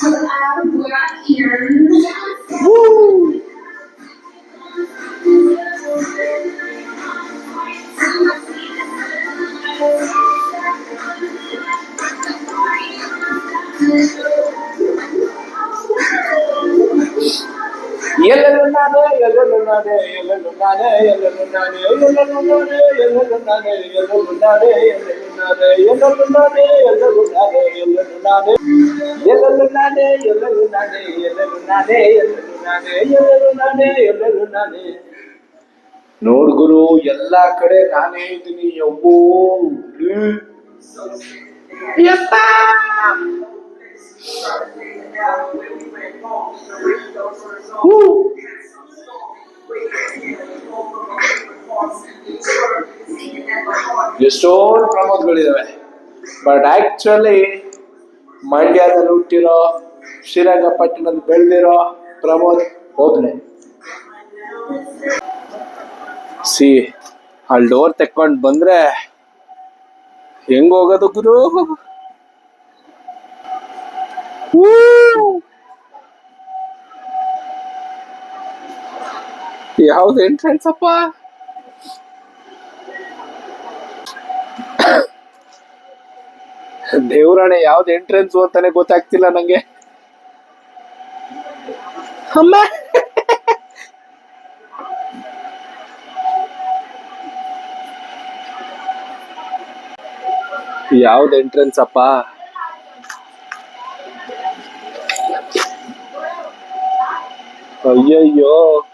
So I work in. Woo! ನಾನೇ ಎಲ್ಲೆಲ್ಲೂ ನಾನೇ ಎಲ್ಲೆಲ್ಲೂ ನಾನೇ ಎಲ್ಲೆಲ್ಲೂ ನಾನೇ ಎಲ್ಲೆಲ್ಲೂ ನಾನೇ ಎಲ್ಲೆಲ್ಲೂ ನಾನೇ ಎಲ್ಲೆಲ್ಲೂ ನಾನೇ ಎಲ್ಲೆಲ್ಲೂ ನಾನೇ ಎಲ್ಲೆಲ್ಲೂ ನಾನೇ ನೋಡ್ ಗುರು ಎಲ್ಲಾ ಕಡೆ ನಾನೇ ಇದ್ದೀನಿ ಯವ್ವೋ ಎಷ್ಟೊಂದು ಪ್ರಮೋದ್ಗಳಿದಾವೆ. ಬಟ್ ಆಕ್ಚುಲಿ ಮಂಡ್ಯದಲ್ಲಿ ಹುಟ್ಟಿರೋ, ಶ್ರೀರಂಗಪಟ್ಟಣದಲ್ಲಿ ಬೆಳೆದಿರೋ ಪ್ರಮೋದ್ ಒಬ್ನೇ ಸಿ ಅಲ್ಲಿ ಡೋರ್ ತೆಕ್ಕೊಂಡು ಬಂದ್ರೆ ಹೆಂಗ್ ಹೋಗೋದು ಗುರು! ಯಾವ್ದು ಎಂಟ್ರೆನ್ಸ್ ಅಪ್ಪ? ದೇವ್ರಾಣೆ ಯಾವ್ದು ಎಂಟ್ರೆನ್ಸ್ ಅಂತಾನೆ ಗೊತ್ತಾಗ್ತಿಲ್ಲ ನಂಗೆ. ಅಮ್ಮ. ಯಾವ್ದು ಎಂಟ್ರೆನ್ಸ್ ಅಪ್ಪ? ಅಯ್ಯಯ್ಯೋ.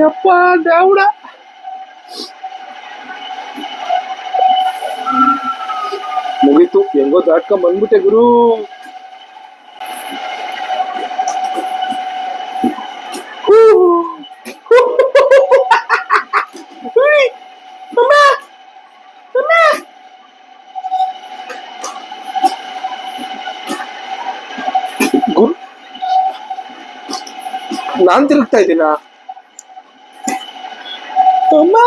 ಯಪ್ಪ ದಾವುಡ ಮುಗೀತು ಹೆಂಗೋ ದಾಟ್ಕೊಂಡ್ ಬಂದ್ಬಿಟ್ಟೆ ಗುರು. なたでな。うま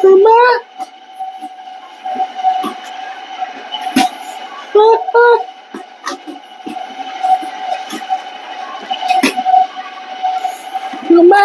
うま